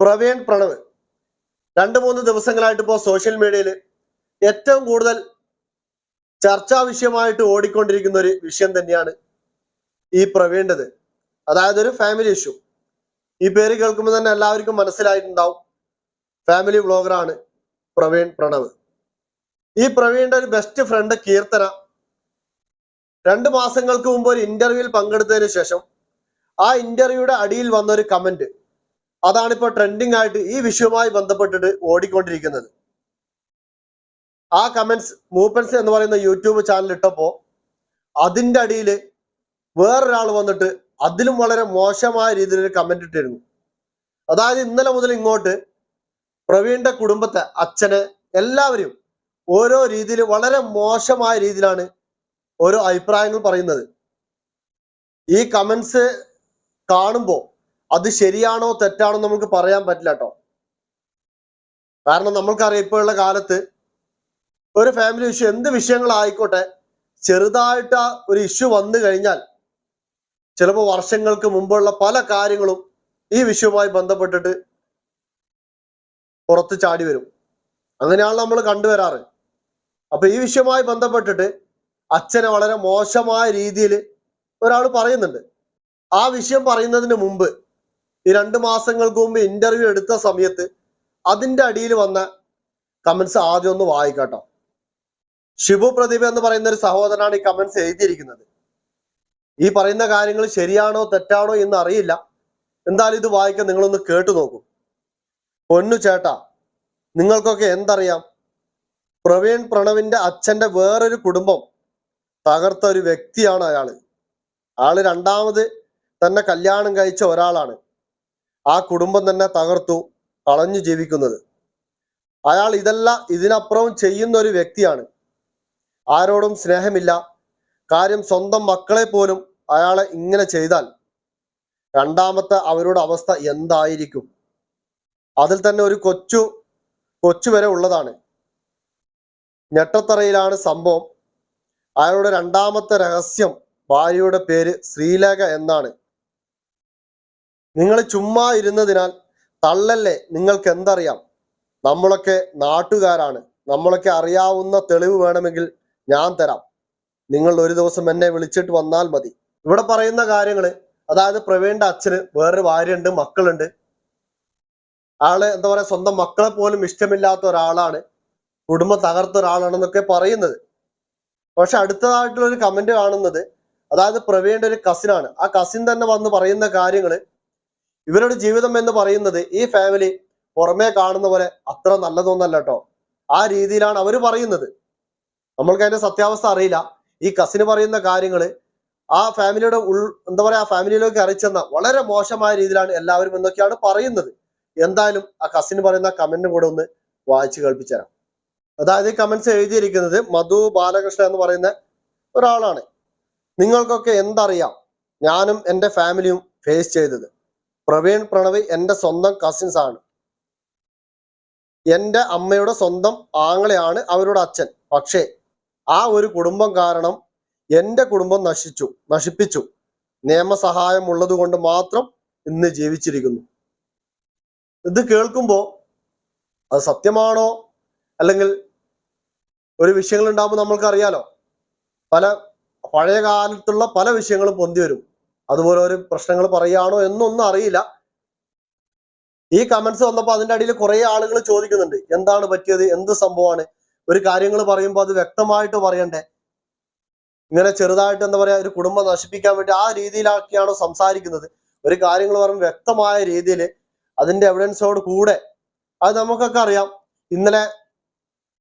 പ്രവീൺ പ്രണവ്. രണ്ട് മൂന്ന് ദിവസങ്ങളായിട്ട് ഇപ്പോൾ സോഷ്യൽ മീഡിയയിൽ ഏറ്റവും കൂടുതൽ ചർച്ചാ വിഷയമായിട്ട് ഓടിക്കൊണ്ടിരിക്കുന്ന ഒരു വിഷയം തന്നെയാണ് ഈ പ്രവീണ്ടത് അതായത് ഒരു ഫാമിലി ഇഷ്യൂ ഈ പേര് കേൾക്കുമ്പോൾ തന്നെ എല്ലാവർക്കും മനസ്സിലായിട്ടുണ്ടാവും. ഫാമിലി വ്ളോഗറാണ് പ്രവീൺ പ്രണവ്. ഈ പ്രവീണിന്റെ ഒരു ബെസ്റ്റ് ഫ്രണ്ട് കീർത്തന രണ്ട് മാസങ്ങൾക്ക് മുമ്പ് ഒരു ഇന്റർവ്യൂവിൽ പങ്കെടുത്തതിന് ശേഷം ആ ഇന്റർവ്യൂയുടെ അടിയിൽ വന്ന ഒരു കമന്റ് അതാണ് ഇപ്പോൾ ട്രെൻഡിങ് ആയിട്ട് ഈ വിഷയവുമായി ബന്ധപ്പെട്ടിട്ട് ഓടിക്കൊണ്ടിരിക്കുന്നത്. ആ കമന്റ്സ് മൂപ്പൻസ് എന്ന് പറയുന്ന യൂട്യൂബ് ചാനൽ ഇട്ടപ്പോ അതിന്റെ അടിയിൽ വേറൊരാൾ വന്നിട്ട് അതിലും വളരെ മോശമായ രീതിയിൽ ഒരു കമന്റ് ഇട്ടിരുന്നു. അതായത് ഇന്നലെ മുതൽ ഇങ്ങോട്ട് പ്രവീണിന്റെ കുടുംബത്തെ അച്ഛനെ എല്ലാവരും ഓരോ രീതിയിൽ വളരെ മോശമായ രീതിയിലാണ് ഓരോ അഭിപ്രായങ്ങൾ പറയുന്നത്. ഈ കമന്റ്സ് കാണുമ്പോൾ അത് ശരിയാണോ തെറ്റാണോ നമുക്ക് പറയാൻ പറ്റില്ല കേട്ടോ കാരണം നമ്മൾക്കറിയാം ഇപ്പോഴുള്ള കാലത്ത് ഒരു ഫാമിലി ഇഷ്യൂ എന്ത് വിഷയങ്ങളായിക്കോട്ടെ ചെറുതായിട്ട് ഒരു ഇഷ്യൂ വന്നു കഴിഞ്ഞാൽ ചിലപ്പോൾ വർഷങ്ങൾക്ക് മുമ്പുള്ള പല കാര്യങ്ങളും ഈ വിഷയവുമായി ബന്ധപ്പെട്ടിട്ട് പുറത്ത് ചാടി വരും. അങ്ങനെയാണ് നമ്മൾ കണ്ടുവരാറ്. അപ്പൊ ഈ വിഷയവുമായി ബന്ധപ്പെട്ടിട്ട് അച്ഛനെ വളരെ മോശമായ രീതിയിൽ ഒരാൾ പറയുന്നുണ്ട്. ആ വിഷയം പറയുന്നതിന് മുമ്പ് ഈ രണ്ട് മാസങ്ങൾക്ക് മുമ്പ് ഇന്റർവ്യൂ എടുത്ത സമയത്ത് അതിന്റെ അടിയിൽ വന്ന കമന്റ്സ് ആദ്യം ഒന്ന് വായിക്കാട്ടോ. ഷിബു പ്രദീപ് എന്ന് പറയുന്ന ഒരു സഹോദരനാണ് ഈ കമന്റ്സ് എഴുതിയിരിക്കുന്നത്. ഈ പറയുന്ന കാര്യങ്ങൾ ശരിയാണോ തെറ്റാണോ എന്ന് അറിയില്ല. എന്തായാലും ഇത് വായിക്കാൻ നിങ്ങളൊന്ന് കേട്ടു നോക്കൂ. പൊന്നു ചേട്ടാ നിങ്ങൾക്കൊക്കെ എന്തറിയാം? പ്രവീൺ പ്രണവിന്റെ അച്ഛന്റെ വേറൊരു കുടുംബം തകർത്ത ഒരു വ്യക്തിയാണ് അയാൾ. ആൾ രണ്ടാമത് തന്നെ കല്യാണം കഴിച്ച ഒരാളാണ്. ആ കുടുംബം തന്നെ തകർത്തു കളഞ്ഞു ജീവിക്കുന്നത്. അയാൾ ഇതല്ല ഇതിനപ്പുറവും ചെയ്യുന്ന ഒരു വ്യക്തിയാണ്. ആരോടും സ്നേഹമില്ല. കാര്യം സ്വന്തം മക്കളെ പോലും അയാളെ ഇങ്ങനെ ചെയ്താൽ രണ്ടാമത്തെ അവരുടെ അവസ്ഥ എന്തായിരിക്കും? അതിൽ തന്നെ ഒരു കൊച്ചു കൊച്ചു വരെ ഉള്ളതാണ്. ഞെട്ടത്തറയിലാണ് സംഭവം. അയാളുടെ രണ്ടാമത്തെ രഹസ്യം ഭാര്യയുടെ പേര് ശ്രീലേഖ എന്നാണ്. നിങ്ങൾ ചുമ്മാ ഇരുന്നതിനാൽ തള്ളല്ലേ നിങ്ങൾക്ക് എന്തറിയാം? നമ്മളൊക്കെ നാട്ടുകാരാണ്. നമ്മളൊക്കെ അറിയാവുന്ന തെളിവ് വേണമെങ്കിൽ ഞാൻ തരാം. നിങ്ങൾ ഒരു ദിവസം എന്നെ വിളിച്ചിട്ട് വന്നാൽ മതി. ഇവിടെ പറയുന്ന കാര്യങ്ങൾ അതായത് പ്രവീണിന്റെ അച്ഛന് വേറൊരു ഭാര്യയുണ്ട് മക്കളുണ്ട്. ആൾ എന്താ പറയാ സ്വന്തം മക്കളെ പോലും ഇഷ്ടമില്ലാത്ത ഒരാളാണ്. കുടുംബം തകർത്ത ഒരാളാണെന്നൊക്കെ പറയുന്നത്. പക്ഷെ അടുത്തതായിട്ടുള്ള ഒരു കമന്റ് കാണുന്നത് അതായത് പ്രവീണിന്റെ ഒരു കസിനാണ് ആ കസിൻ തന്നെ വന്ന് പറയുന്ന കാര്യങ്ങൾ ഇവരുടെ ജീവിതം എന്ന് പറയുന്നത് ഈ ഫാമിലി പുറമേ കാണുന്ന പോലെ അത്ര നല്ലതൊന്നല്ല കേട്ടോ ആ രീതിയിലാണ് അവർ പറയുന്നത്. നമ്മൾക്ക് അതിന്റെ സത്യാവസ്ഥ അറിയില്ല. ഈ കസിന് പറയുന്ന കാര്യങ്ങൾ ആ ഫാമിലിയുടെ ഉൾ എന്താ പറയാ ആ ഫാമിലിയിലേക്ക് അറിയിച്ചെന്ന വളരെ മോശമായ രീതിയിലാണ് എല്ലാവരും എന്നൊക്കെയാണ് പറയുന്നത്. എന്തായാലും ആ കസിന് പറയുന്ന കമന്റും കൂടെ ഒന്ന് വായിച്ചു കേൾപ്പിച്ചു തരാം അതായത് ഈ കമന്റ്സ് എഴുതിയിരിക്കുന്നത് മധു ബാലകൃഷ്ണ എന്ന് പറയുന്ന ഒരാളാണ്. നിങ്ങൾക്കൊക്കെ എന്തറിയാം ഞാനും എന്റെ ഫാമിലിയും ഫേസ് ചെയ്തത്. പ്രവീൺ പ്രണവ് എന്റെ സ്വന്തം കസിൻസ് ആണ്. എന്റെ അമ്മയുടെ സ്വന്തം ആങ്ങളെയാണ് അവരുടെ അച്ഛൻ. പക്ഷേ ആ ഒരു കുടുംബം കാരണം എന്റെ കുടുംബം നശിച്ചു നശിപ്പിച്ചു. നിയമസഹായം ഉള്ളത് കൊണ്ട് മാത്രം ഇന്ന് ജീവിച്ചിരിക്കുന്നു. ഇത് കേൾക്കുമ്പോൾ അത് സത്യമാണോ? അല്ലെങ്കിൽ ഒരു വിഷയങ്ങൾ ഉണ്ടാകുമ്പോൾ നമ്മൾക്ക് അറിയാലോ പല പഴയ കാലത്തുള്ള പല വിഷയങ്ങളും പൊന്തി വരും. അതുപോലെ ഒരു പ്രശ്നങ്ങൾ പറയുകയാണോ എന്നൊന്നും അറിയില്ല. ഈ കമന്റ്സ് വന്നപ്പോൾ അതിന്റെ അടിയിൽ കുറെ ആളുകൾ ചോദിക്കുന്നുണ്ട് എന്താണ് പറ്റിയത് എന്ത് സംഭവമാണ്? ഒരു കാര്യങ്ങൾ പറയുമ്പോൾ അത് വ്യക്തമായിട്ട് പറയണ്ടേ? ഇങ്ങനെ ചെറുതായിട്ട് എന്താ പറയാ ഒരു കുടുംബം നശിപ്പിക്കാൻ വേണ്ടി ആ രീതിയിലാക്കിയാണോ സംസാരിക്കുന്നത്? ഒരു കാര്യങ്ങൾ പറയുമ്പോൾ വ്യക്തമായ രീതിയിൽ അതിന്റെ എവിഡൻസോട് കൂടെ അത് നമുക്കൊക്കെ അറിയാം. ഇന്നലെ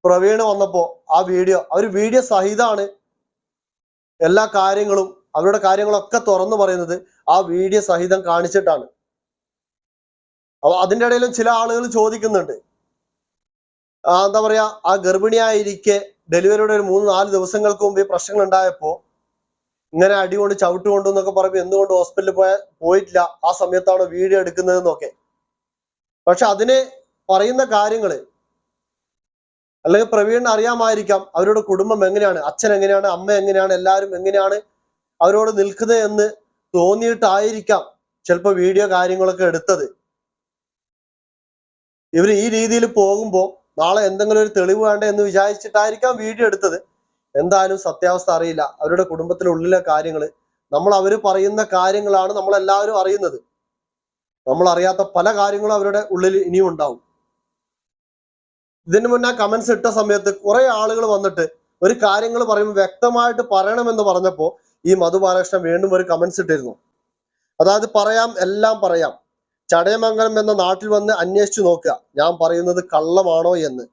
പ്രവീണ് വന്നപ്പോൾ ആ വീഡിയോ ആ ഒരു വീഡിയോ സഹിതമാണ് എല്ലാ കാര്യങ്ങളും അവരുടെ കാര്യങ്ങളൊക്കെ തുറന്നു പറയുന്നത് ആ വീഡിയോ സഹിതം കാണിച്ചിട്ടാണ്. അപ്പൊ അതിന്റെ ഇടയിലും ചില ആളുകൾ ചോദിക്കുന്നുണ്ട്. എന്താ പറയാ ആ ഗർഭിണിയായിരിക്കെ ഡെലിവറിയുടെ ഒരു മൂന്ന് നാല് ദിവസങ്ങൾക്ക് മുമ്പ് പ്രശ്നങ്ങൾ ഉണ്ടായപ്പോ ഇങ്ങനെ അടികൊണ്ട് ചവിട്ടുകൊണ്ട് എന്നൊക്കെ പറയുമ്പോൾ എന്തുകൊണ്ട് ഹോസ്പിറ്റലിൽ പോയ പോയിട്ടില്ല? ആ സമയത്താണ് വീഡിയോ എടുക്കുന്നതെന്നൊക്കെ. പക്ഷെ അതിന് പറയുന്ന കാര്യങ്ങൾ അല്ലെങ്കിൽ പ്രവീണിന് അറിയാമായിരിക്കാം അവരുടെ കുടുംബം എങ്ങനെയാണ് അച്ഛൻ എങ്ങനെയാണ് അമ്മ എങ്ങനെയാണ് എല്ലാവരും എങ്ങനെയാണ് അവരോട് നിൽക്കുന്നത് എന്ന് തോന്നിയിട്ടായിരിക്കാം ചിലപ്പോൾ വീഡിയോ കാര്യങ്ങളൊക്കെ എടുത്തത്. ഇവർ ഈ രീതിയിൽ പോകുമ്പോൾ നാളെ എന്തെങ്കിലും ഒരു തെളിവ് വേണ്ട എന്ന് വിചാരിച്ചിട്ടായിരിക്കാം വീഡിയോ എടുത്തത്. എന്തായാലും സത്യാവസ്ഥ അറിയില്ല. അവരുടെ കുടുംബത്തിനുള്ളിലെ കാര്യങ്ങൾ നമ്മൾ അവർ പറയുന്ന കാര്യങ്ങളാണ് നമ്മൾ എല്ലാവരും അറിയുന്നത്. നമ്മൾ അറിയാത്ത പല കാര്യങ്ങളും അവരുടെ ഉള്ളിൽ ഇനിയും ഉണ്ടാവും. ഇതിനു മുന്നേ കമന്റ്സ് ഇട്ട സമയത്ത് കുറെ ആളുകൾ വന്നിട്ട് ഒരു കാര്യങ്ങൾ പറയുമ്പോൾ വ്യക്തമായിട്ട് പറയണമെന്ന് പറഞ്ഞപ്പോ ഈ മധു ബാലകൃഷ്ണൻ വീണ്ടും ഒരു കമന്റ്സ് ഇട്ടിരുന്നു. അതായത് പറയാം എല്ലാം പറയാം. ചടയമംഗലം എന്ന നാട്ടിൽ വന്ന് അന്വേഷിച്ചു നോക്കുക. ഞാൻ പറയുന്നത് കള്ളമാണോ എന്ന്.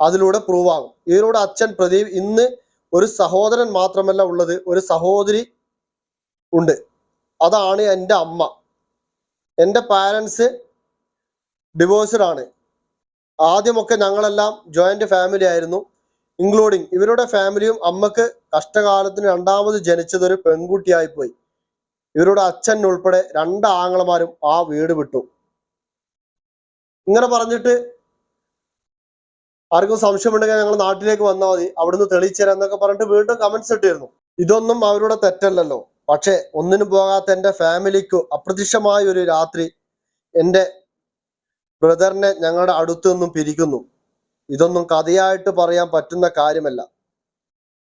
അതിലൂടെ പ്രൂവ് ആകും. ഇവരുടെ അച്ഛൻ പ്രദീപ് ഇന്ന് ഒരു സഹോദരൻ മാത്രമല്ല ഉള്ളത്. ഒരു സഹോദരി ഉണ്ട്. അതാണ് എന്റെ അമ്മ. എന്റെ പാരൻസ് ഡിവോഴ്സ്ഡ് ആണ്. ആദ്യമൊക്കെ ഞങ്ങളെല്ലാം ജോയിന്റ് ഫാമിലി ആയിരുന്നു. ഇൻക്ലൂഡിങ് ഇവരുടെ ഫാമിലിയും അമ്മയ്ക്ക് കഷ്ടകാലത്തിന് രണ്ടാമത് ജനിച്ചത് ഒരു പെൺകുട്ടിയായി പോയി. ഇവരുടെ അച്ഛൻ ഉൾപ്പെടെ രണ്ട് ആങ്ങളമാരും ആ വീട് വിട്ടു. ഇങ്ങനെ പറഞ്ഞിട്ട് ആർക്കും സംശയമുണ്ടെങ്കിൽ ഞങ്ങൾ നാട്ടിലേക്ക് വന്നാൽ മതി. അവിടുന്ന് തെളിയിച്ചു എന്നൊക്കെ പറഞ്ഞിട്ട് വീണ്ടും കമന്റ്സ് ഇട്ടിരുന്നു. ഇതൊന്നും അവരുടെ തെറ്റല്ലല്ലോ. പക്ഷേ ഒന്നിനും പോകാത്ത എന്റെ ഫാമിലിക്ക് അപ്രത്യക്ഷമായ ഒരു രാത്രി എന്റെ ബ്രദറിനെ ഞങ്ങളുടെ അടുത്തു നിന്നും പിരിക്കുന്നു. ഇതൊന്നും കഥയായിട്ട് പറയാൻ പറ്റുന്ന കാര്യമല്ല.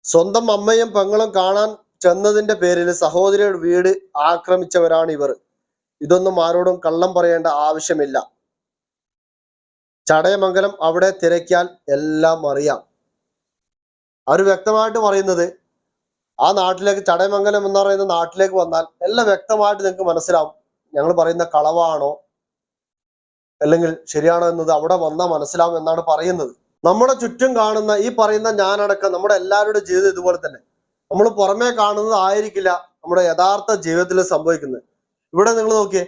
സ്വന്തം അമ്മയും പെങ്ങളും കാണാൻ ചെന്നതിന്റെ പേരിൽ സഹോദരിയുടെ വീട് ആക്രമിച്ചവരാണ് ഇവർ. ഇതൊന്നും ആരോടും കള്ളം പറയേണ്ട ആവശ്യമില്ല. ചടയമംഗലം അവിടെ തിരക്കിയാൽ എല്ലാം അറിയാം. അവർ വ്യക്തമായിട്ട് പറയുന്നത് ആ നാട്ടിലേക്ക് ചടയമംഗലം എന്ന് പറയുന്ന നാട്ടിലേക്ക് വന്നാൽ എല്ലാം വ്യക്തമായിട്ട് നിങ്ങൾക്ക് മനസ്സിലാവും. ഞങ്ങൾ പറയുന്ന കളവാണോ അല്ലെങ്കിൽ ശരിയാണോ എന്നത് അവിടെ വന്നാൽ മനസ്സിലാവും എന്നാണ് പറയുന്നത്. നമ്മുടെ ചുറ്റും കാണുന്ന ഈ പറയുന്ന ഞാനടക്കം നമ്മുടെ എല്ലാവരുടെ ജീവിതം ഇതുപോലെ തന്നെ. നമ്മൾ പുറമേ കാണുന്നത് ആയിരിക്കില്ല നമ്മുടെ യഥാർത്ഥ ജീവിതത്തിൽ സംഭവിക്കുന്നത്. ഇവിടെ നിങ്ങൾ നോക്കിയേ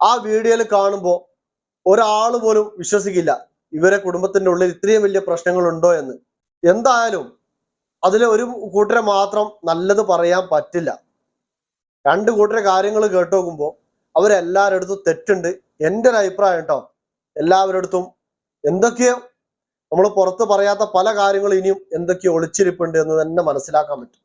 ആ വീഡിയോയിൽ കാണുമ്പോൾ ഒരാൾ പോലും വിശ്വസിക്കില്ല ഇവരെ കുടുംബത്തിന്റെ ഉള്ളിൽ ഇത്രയും വലിയ പ്രശ്നങ്ങളുണ്ടോ എന്ന്. എന്തായാലും അതിലെ ഒരു കൂട്ടരെ മാത്രം നല്ലത് പറയാൻ പറ്റില്ല. രണ്ട് കൂട്ടരെ കാര്യങ്ങൾ കേട്ടു നോക്കുമ്പോൾ അവരെല്ലാവരുടെ അടുത്തും തെറ്റുണ്ട്. എന്റെ ഒരു അഭിപ്രായം കേട്ടോ എല്ലാവരടുത്തും എന്തൊക്കെയോ നമ്മൾ പുറത്ത് പറയാത്ത പല കാര്യങ്ങളും ഇനിയും എന്തൊക്കെയോ ഒളിച്ചിരിപ്പുണ്ട് എന്ന് തന്നെ മനസ്സിലാക്കാൻ പറ്റും.